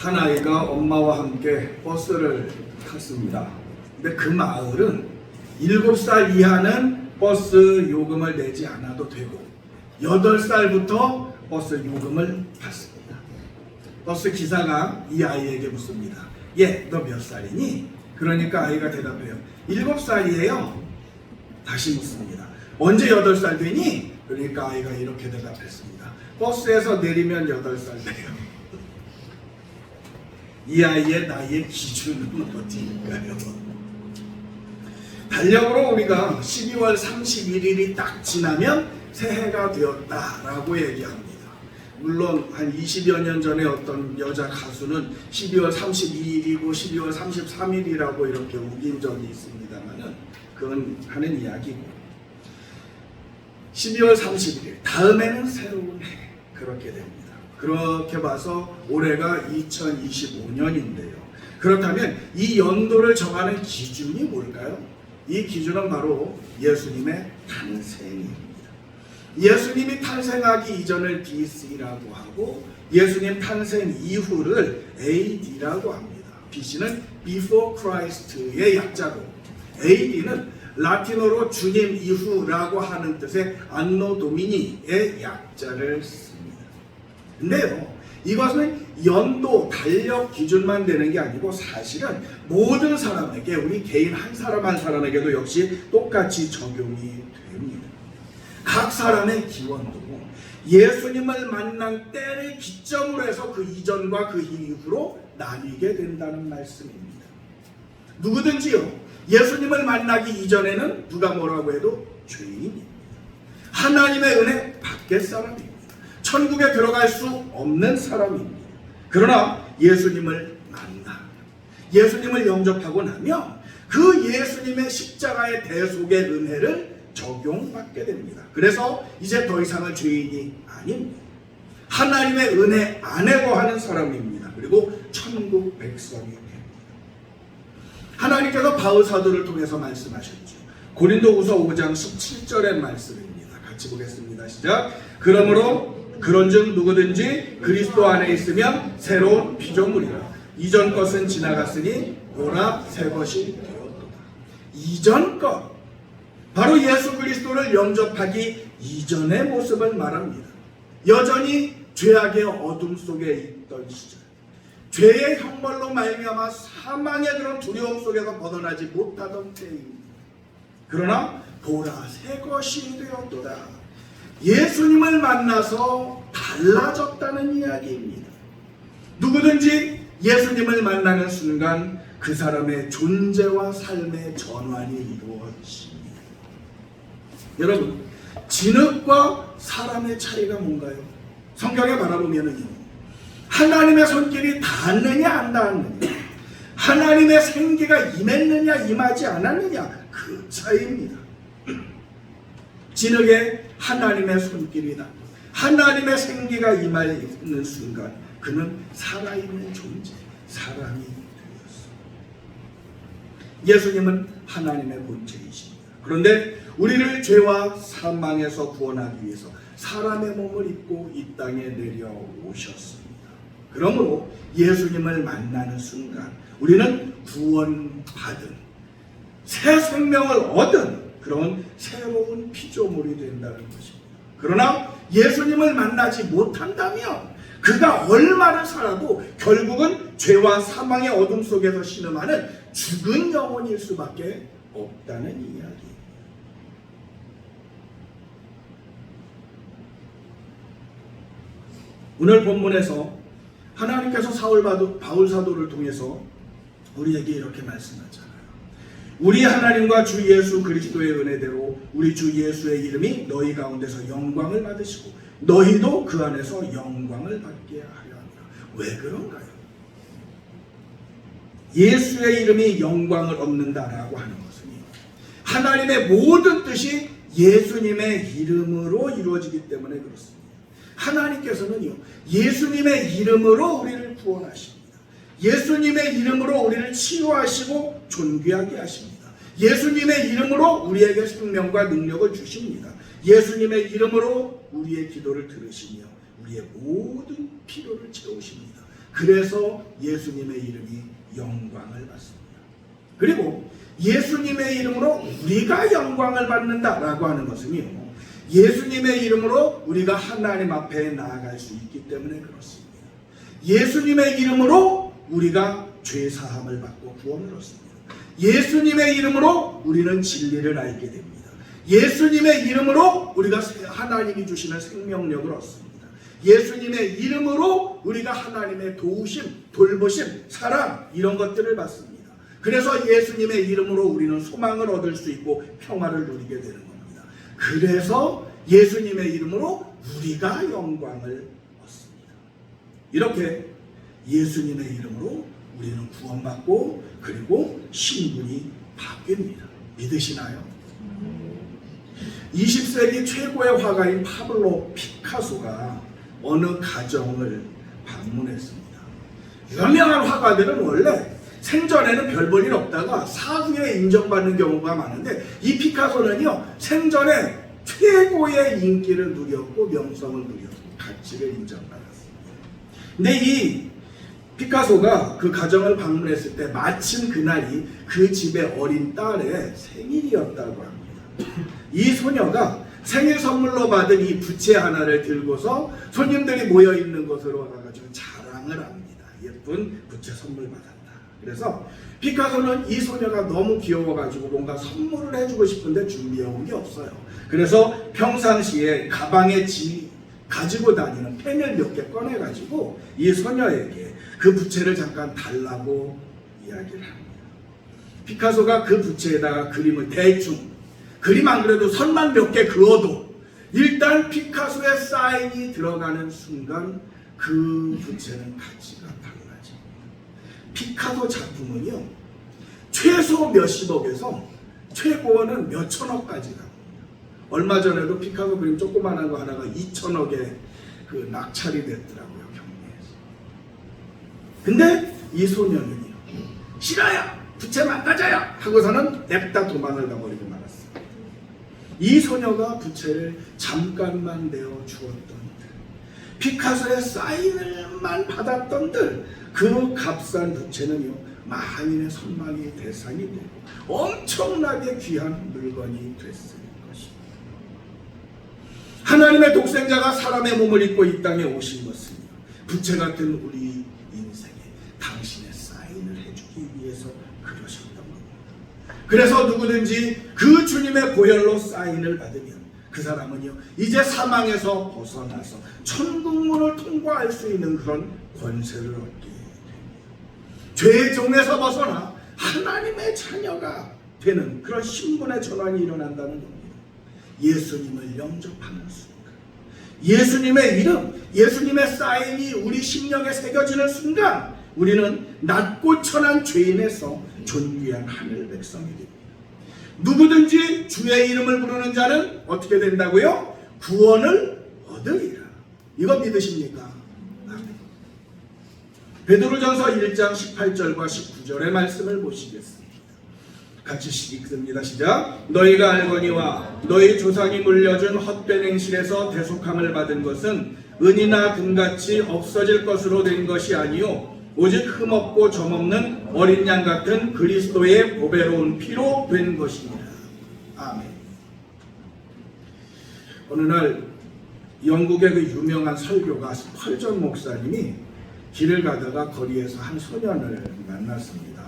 한 아이가 엄마와 함께 버스를 탔습니다. 근데 그 마을은 7살 이하는 버스 요금을 내지 않아도 되고 8살부터 버스 요금을 받습니다. 버스 기사가 이 아이에게 묻습니다. 얘, 너몇 살이니? 그러니까 아이가 대답해요. 7살이에요. 다시 묻습니다. 언제 8살 되니? 그러니까 아이가 이렇게 대답했습니다. 버스에서 내리면 8살 돼요. 이 아이의 나이의 기준은 어디일까요? 달력으로 우리가 12월 31일이 딱 지나면 새해가 되었다라고 얘기합니다. 물론 한 20여 년 전에 어떤 여자 가수는 12월 32일이고 12월 33일이라고 이렇게 우긴 적이 있습니다만은 그건 하는 이야기고 12월 31일 다음에는 새로운 해 그렇게 됩니다. 그렇게 봐서 올해가 2025년인데요. 그렇다면 이 연도를 정하는 기준이 뭘까요? 이 기준은 바로 예수님의 탄생입니다. 예수님이 탄생하기 이전을 BC라고 하고 예수님 탄생 이후를 AD라고 합니다. BC는 Before Christ의 약자고 AD는 라틴어로 주님 이후라고 하는 뜻의 안노 도미니의 약자를 씁니다. 근데요, 이것은 연도, 달력 기준만 되는 게 아니고 사실은 모든 사람에게, 우리 개인 한 사람 한 사람에게도 역시 똑같이 적용이 됩니다. 각 사람의 기원도 예수님을 만난 때를 기점으로 해서 그 이전과 그 이후로 나뉘게 된다는 말씀입니다. 누구든지요, 예수님을 만나기 이전에는 누가 뭐라고 해도 죄인입니다. 하나님의 은혜 밖의 사람입니다. 천국에 들어갈 수 없는 사람입니다. 그러나 예수님을 만나, 예수님을 영접하고 나면 그 예수님의 십자가의 대속의 은혜를 적용받게 됩니다. 그래서 이제 더 이상은 죄인이 아닙니다. 하나님의 은혜 안에 거하는 사람입니다. 그리고 천국 백성이 됩니다. 하나님께서 바울 사도를 통해서 말씀하셨죠. 고린도후서 5장 17절의 말씀입니다. 같이 보겠습니다. 시작. 그러므로 그런즉 누구든지 그리스도 안에 있으면 새로운 피조물이라. 이전 것은 지나갔으니 보라 새 것이 되었도다. 이전 것 바로 예수 그리스도를 영접하기 이전의 모습을 말합니다. 여전히 죄악의 어둠 속에 있던 시절, 죄의 형벌로 말미암아 사망의 그런 두려움 속에서 벗어나지 못하던 때입니다. 그러나 보라 새 것이 되었도다. 예수님을 만나서 달라졌다는 이야기입니다. 누구든지 예수님을 만나는 순간 그 사람의 존재와 삶의 전환이 이루어집니다. 여러분, 진흙과 사람의 차이가 뭔가요? 성경에 바라보면은요. 하나님의 손길이 닿았느냐 안 닿았느냐 하나님의 생기가 임했느냐 임하지 않았느냐 그 차이입니다. 진흙에 하나님의 손길이 닿고 하나님의 생기가 임하는 순간 그는 살아있는 존재, 사람이. 예수님은 하나님의 본체이십니다. 그런데 우리를 죄와 사망에서 구원하기 위해서 사람의 몸을 입고 이 땅에 내려오셨습니다. 그러므로 예수님을 만나는 순간 우리는 구원받은 새 생명을 얻은 그런 새로운 피조물이 된다는 것입니다. 그러나 예수님을 만나지 못한다면 그가 얼마나 살아도 결국은 죄와 사망의 어둠 속에서 신음하는 죽은 영혼일 수밖에 없다는 이야기. 오늘 본문에서 하나님께서 사울 바울 사도를 통해서 우리에게 이렇게 말씀하잖아요. 우리 하나님과 주 예수 그리스도의 은혜대로 우리 주 예수의 이름이 너희 가운데서 영광을 받으시고 너희도 그 안에서 영광을 받게 하려 합니다. 왜 그런가요? 예수의 이름이 영광을 얻는다라고 하는 것은 하나님의 모든 뜻이 예수님의 이름으로 이루어지기 때문에 그렇습니다. 하나님께서는요, 예수님의 이름으로 우리를 구원하십니다. 예수님의 이름으로 우리를 치유하시고 존귀하게 하십니다. 예수님의 이름으로 우리에게 생명과 능력을 주십니다. 예수님의 이름으로 우리의 기도를 들으시며 우리의 모든 필요를 채우십니다. 그래서 예수님의 이름이 영광을 받습니다. 그리고 예수님의 이름으로 우리가 영광을 받는다라고 하는 것은요. 예수님의 이름으로 우리가 하나님 앞에 나아갈 수 있기 때문에 그렇습니다. 예수님의 이름으로 우리가 죄 사함을 받고 구원을 얻습니다. 예수님의 이름으로 우리는 진리를 알게 됩니다. 예수님의 이름으로 우리가 하나님이 주시는 생명력을 얻습니다. 예수님의 이름으로 우리가 하나님의 도우심, 돌보심, 사랑 이런 것들을 받습니다. 그래서 예수님의 이름으로 우리는 소망을 얻을 수 있고 평화를 누리게 되는 겁니다. 그래서 예수님의 이름으로 우리가 영광을 얻습니다. 이렇게 예수님의 이름으로 우리는 구원받고 그리고 신분이 바뀝니다. 믿으시나요? 20세기 최고의 화가인 파블로 피카소가 어느 가정을 방문했습니다. 유명한 화가들은 원래 생전에는 별 볼 일 없다가 사후에 인정받는 경우가 많은데 이 피카소는요 생전에 최고의 인기를 누렸고 명성을 누렸고 가치를 인정받았습니다. 근데 이 피카소가 그 가정을 방문했을 때 마침 그날이 그 집의 어린 딸의 생일이었다고 합니다. 이 소녀가 생일 선물로 받은 이 부채 하나를 들고서 손님들이 모여 있는 곳으로 가가지고 자랑을 합니다. 예쁜 부채 선물 받았다. 그래서 피카소는 이 소녀가 너무 귀여워가지고 뭔가 선물을 해주고 싶은데 준비해온 게 없어요. 그래서 평상시에 가방에 지, 가지고 다니는 펜을 몇 개 꺼내가지고 이 소녀에게 그 부채를 잠깐 달라고 이야기를 합니다. 피카소가 그 부채에다가 그림을 대충 그림 안 그래도 선만 몇 개 그어도 일단 피카소의 사인이 들어가는 순간 그 부채는 가치가 달라집니다. 피카소 작품은요 최소 몇십억에서 최고는 몇천억까지 갑니다. 얼마 전에도 피카소 그림 조그만한 거 하나가 2천억에 그 낙찰이 됐더라고요. 근데 이 소녀는요 싫어요 부채 망가져요 하고서는 냅다 도망을 가버리고 말았어요. 이 소녀가 부채를 잠깐만 내어 주었던 피카소의 사인을만 받았던들 그 값싼 부채는요 만인의 선망의 대상이 되고 엄청나게 귀한 물건이 됐을 것입니다. 하나님의 독생자가 사람의 몸을 입고 이 땅에 오신 것은 부채 같은 우리 인생에 당신의 사인을 해주기 위해서 그러셨던 겁니다. 그래서 누구든지 그 주님의 보혈로 사인을 받으면 그 사람은요 이제 사망에서 벗어나서 천국문을 통과할 수 있는 그런 권세를 얻게. 죄의 종에서 벗어나 하나님의 자녀가 되는 그런 신분의 전환이 일어난다는 겁니다. 예수님을 영접하는 순간, 예수님의 이름, 예수님의 사인이 우리 심령에 새겨지는 순간, 우리는 낮고 천한 죄인에서 존귀한 하늘 백성이 됩니다. 누구든지 주의 이름을 부르는 자는 어떻게 된다고요? 구원을 얻으리라. 이거 믿으십니까? 베드로전서 1장 18절과 19절의 말씀을 보시겠습니다. 같이 읽습니다. 시작. 너희가 알거니와 너희 조상이 물려준 헛된 행실에서 대속함을 받은 것은 은이나 금같이 없어질 것으로 된 것이 아니요 오직 흠없고 점없는 어린 양 같은 그리스도의 보배로운 피로 된 것입니다. 아멘. 어느 날 영국의 그 유명한 설교가 스펄전 목사님이 길을 가다가 거리에서 한 소년을 만났습니다.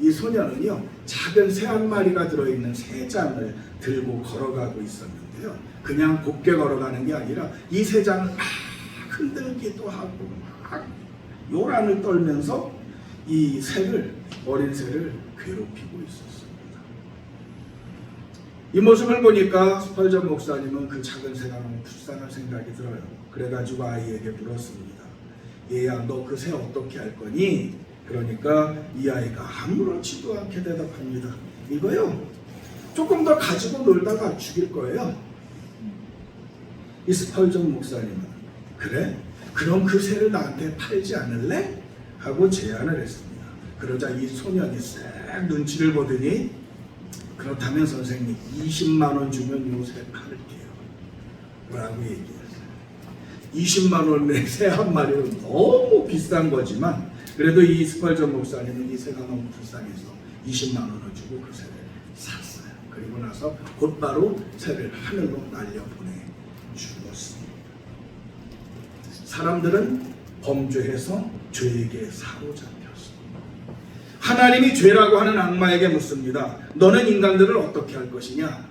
이 소년은요 작은 새 한 마리가 들어있는 새 장을 들고 걸어가고 있었는데요. 그냥 곱게 걸어가는 게 아니라 이 새 장을 막 흔들기도 하고 막 요란을 떨면서 이 새를 어린 새를 괴롭히고 있었습니다. 이 모습을 보니까 스펄전 목사님은 그 작은 새가 너무 불쌍한 생각이 들어요. 그래가지고 아이에게 물었습니다. 얘야 너 그 새 어떻게 할 거니? 그러니까 이 아이가 아무렇지도 않게 대답합니다. 이거요 조금 더 가지고 놀다가 죽일 거예요. 이 스펄전 목사님은 그래? 그럼 그 새를 나한테 팔지 않을래? 하고 제안을 했습니다. 그러자 이 소년이 싹 눈치를 보더니 그렇다면 선생님 20만 원 주면 요새 팔을게요. 라고 얘기했어요. 20만 원의 새한 마리는 너무 비싼 거지만 그래도 이 스펄전 목사님은 이 새가 너무 불쌍해서 20만 원을 주고 그 새를 샀어요. 그리고 나서 곧바로 새를 하늘로 날려 보내 주었습니다. 사람들은 범죄해서 죄에게 사로잡혔습니다. 하나님이 죄라고 하는 악마에게 묻습니다. 너는 인간들을 어떻게 할 것이냐?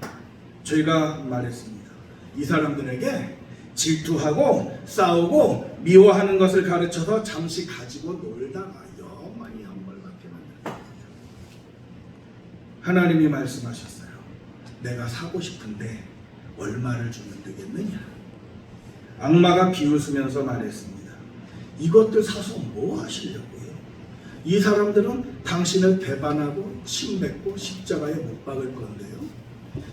저희가 말했습니다. 이 사람들에게 질투하고 싸우고 미워하는 것을 가르쳐서 잠시 가지고 놀다가 영원히 한벌받게 만든다. 하나님이 말씀하셨어요. 내가 사고 싶은데 얼마를 주면 되겠느냐? 악마가 비웃으면서 말했습니다. 이것들 사서 뭐 하시려고요? 이 사람들은 당신을 배반하고 침뱉고 십자가에 못 박을 건데요.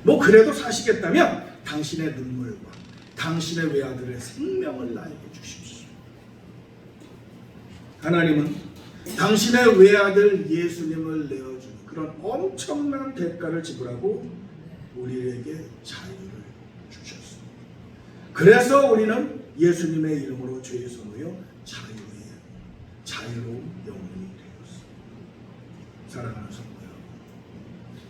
뭐 그래도 사시겠다면 당신의 눈물과 당신의 외아들의 생명을 나에게 주십시오. 하나님은 당신의 외아들 예수님을 내어주는 그런 엄청난 대가를 지불하고 우리에게 주셨습니다. 그래서 우리는 예수님의 이름으로 죄에서 놓여 자유의 자유로운 영혼이 되었습니다. 사랑하는 성도 여러분,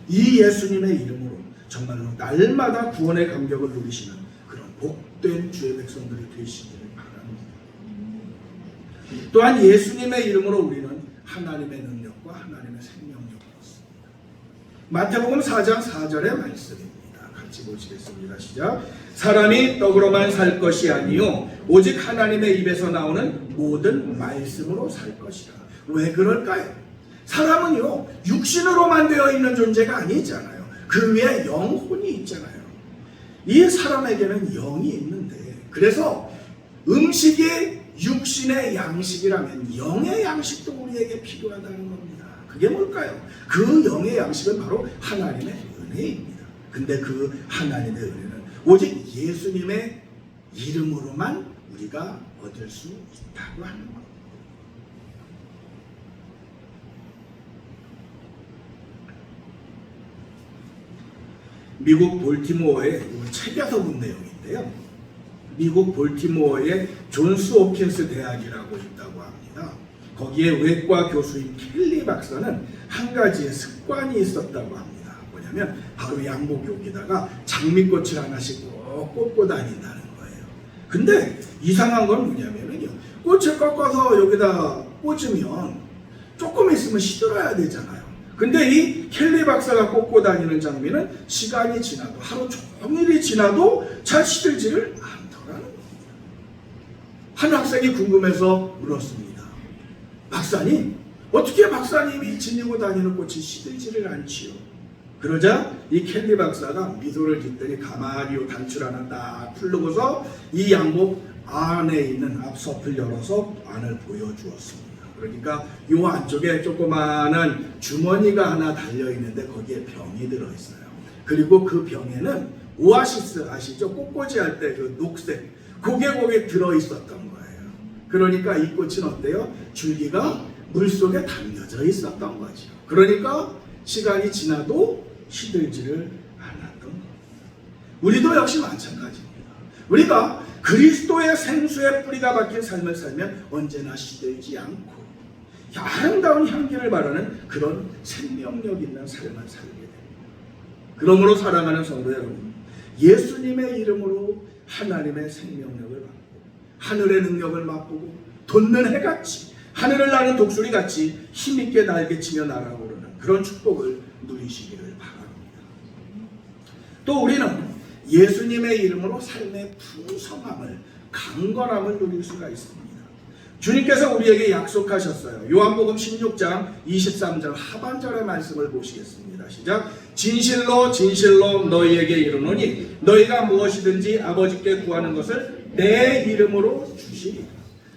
이 예수님의 이름으로 정말로 날마다 구원의 감격을 누리시는 그런 복된 주의 백성들이 되시기를 바랍니다. 또한 예수님의 이름으로 우리는 하나님의 능력과 하나님의 생명력을 얻습니다. 마태복음 4장 4절의 말씀입니다. 같이 보시겠습니다. 시작. 사람이 떡으로만 살 것이 아니요 오직 하나님의 입에서 나오는 모든 말씀으로 살 것이라. 왜 그럴까요? 사람은요 육신으로만 되어 있는 존재가 아니잖아요. 그 위에 영혼이 있잖아요. 이 사람에게는 영이 있는데 그래서 음식이 육신의 양식이라면 영의 양식도 우리에게 필요하다는 겁니다. 그게 뭘까요? 그 영의 양식은 바로 하나님의 은혜입니다. 근데 그 하나님의 은혜는 오직 예수님의 이름으로만 우리가 얻을 수 있다고 하는 겁니다. 미국 볼티모어의 책에서 본 내용인데요. 미국 볼티모어의 존스 홉킨스 대학이라고 있다고 합니다. 거기에 외과 교수인 켈리 박사는 한 가지의 습관이 있었다고 합니다. 뭐냐면 바로 양복 여기다가 장미꽃을 하나씩 꼭 꽂고 다닌다는 거예요. 근데 이상한 건 뭐냐면요. 꽃을 꺾어서 여기다 꽂으면 조금 있으면 시들어야 되잖아요. 근데 이 켈리 박사가 꽂고 다니는 장미는 시간이 지나도 하루 종일이 지나도 잘 시들지를 않더라는 겁니다. 한 학생이 궁금해서 물었습니다. 박사님, 어떻게 박사님이 지니고 다니는 꽃이 시들지를 않지요? 그러자 이 켈리 박사가 미소를 짓더니 가만히 요 단추 하나 딱 풀르고서 이 양복 안에 있는 앞서플 열어서 안을 보여주었습니다. 그러니까 요 안쪽에 조그마한 주머니가 하나 달려 있는데 거기에 병이 들어 있어요. 그리고 그 병에는 오아시스 아시죠? 꽃꽂이 할 때 그 녹색 그게 거기에 들어 있었던 거예요. 그러니까 이 꽃은 어때요? 줄기가 물 속에 담겨져 있었던 거죠. 그러니까 시간이 지나도 시들지를 않았던 겁니다. 우리도 역시 마찬가지입니다. 우리가 그리스도의 생수의 뿌리가 박힌 삶을 살면 언제나 시들지 않고 아름다운 향기를 바라는 그런 생명력 있는 삶을 살게 됩니다. 그러므로 사랑하는 성도 여러분, 예수님의 이름으로 하나님의 생명력을 받고 하늘의 능력을 맛보고 돋는 해같이 하늘을 나는 독수리 같이 힘있게 날개치며 날아오르는 그런 축복을 누리시기를 바랍니다. 또 우리는 예수님의 이름으로 삶의 풍성함을 강건함을 누릴 수가 있습니다. 주님께서 우리에게 약속하셨어요. 요한복음 16장 23절 하반절의 말씀을 보시겠습니다. 시작. 진실로 진실로 너희에게 이르노니 너희가 무엇이든지 아버지께 구하는 것을 내 이름으로 주시리라.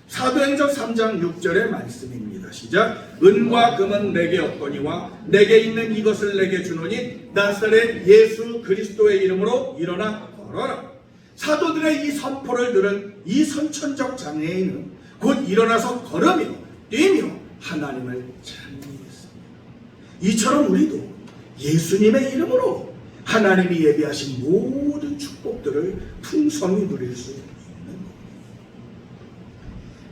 사도행전 3장 6절의 말씀입니다. 시작. 은과 금은 내게 없거니와 내게 있는 이것을 내게 주노니 나사렛 예수 그리스도의 이름으로 일어나 걸어라. 사도들의 이 선포를 들은 이 선천적 장애인은 곧 일어나서 걸으며 뛰며 하나님을 찬미했습니다. 이처럼 우리도 예수님의 이름으로 하나님이 예비하신 모든 축복들을 풍성히 누릴 수 있는 겁니다.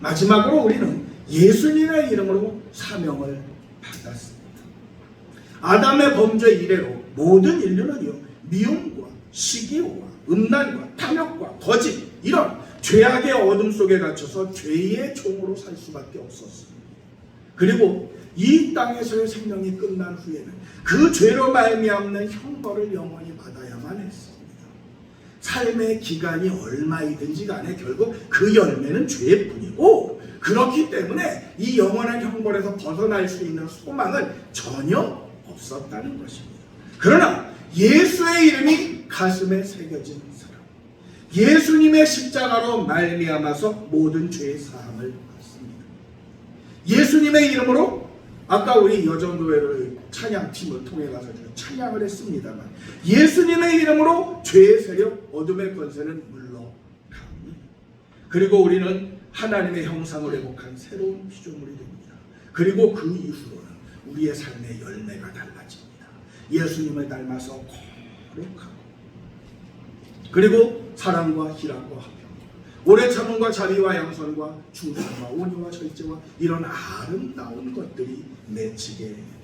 마지막으로 우리는 예수님의 이름으로 사명을 받았습니다. 아담의 범죄 이래로 모든 인류는요 미움과 시기와 음란과 탐욕과 거짓 이런 죄악의 어둠 속에 갇혀서 죄의 종으로 살 수밖에 없었습니다. 그리고 이 땅에서의 생명이 끝난 후에는 그 죄로 말미암는 형벌을 영원히 받아야만 했습니다. 삶의 기간이 얼마이든지 간에 결국 그 열매는 죄뿐이고 그렇기 때문에 이 영원한 형벌에서 벗어날 수 있는 소망은 전혀 없었다는 것입니다. 그러나 예수의 이름이 가슴에 새겨진 사람, 예수님의 십자가로 말미암아서 모든 죄의 사함을 받습니다. 예수님의 이름으로 아까 우리 여전도회를 찬양팀을 통해 가서 찬양을 했습니다만 예수님의 이름으로 죄의 세력 어둠의 권세는 물러갑니다. 그리고 우리는 하나님의 형상을 회복한 새로운 피조물이 됩니다. 그리고 그 이후로는 우리의 삶의 열매가 달라집니다. 예수님을 닮아서 거룩하고 그리고 사랑과 희락과 오래 참음과 자비와 양선과 충성과 온유와 절제와 이런 아름다운 것들이 맺히게 것.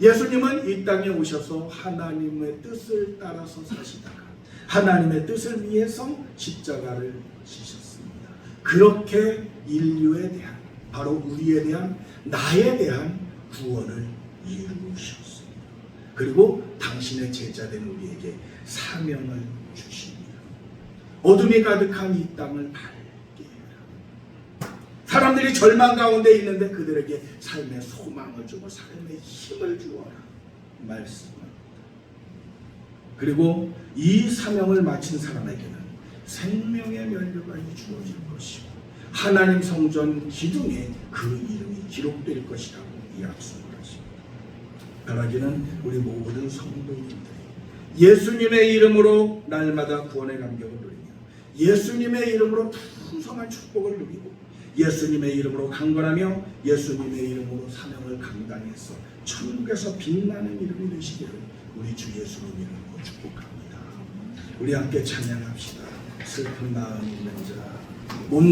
예수님은 이 땅에 오셔서 하나님의 뜻을 따라서 사시다가 하나님의 뜻을 위해서 십자가를 지셨습니다. 그렇게 인류에 대한 바로 우리에 대한 나에 대한 구원을 이루셨습니다. 그리고 당신의 제자된 우리에게 사명을 주십니다. 어둠이 가득한 이 땅을 해라. 사람들이 절망 가운데 있는데 그들에게 삶의 소망을 주고 삶의 힘을 주어라. 말씀합니다. 그리고 이 사명을 마친 사람에게는 생명의 면류관이 주어질 것이고 하나님 성전 기둥에 그 이름이 기록될 것이라고 약속을 하십니다. 바라기는 우리 모든 성도님들 예수님의 이름으로 날마다 구원의 감격을 누리며 예수님의 이름으로 풍성한 축복을 누리고 예수님의 이름으로 강건하며 예수님의 이름으로 사명을 감당해서 천국에서 빛나는 이름이 되시기를 우리 주 예수님 이름으로 축복합니다. 우리 함께 찬양합시다. 슬픈 마음 있는 자, 몸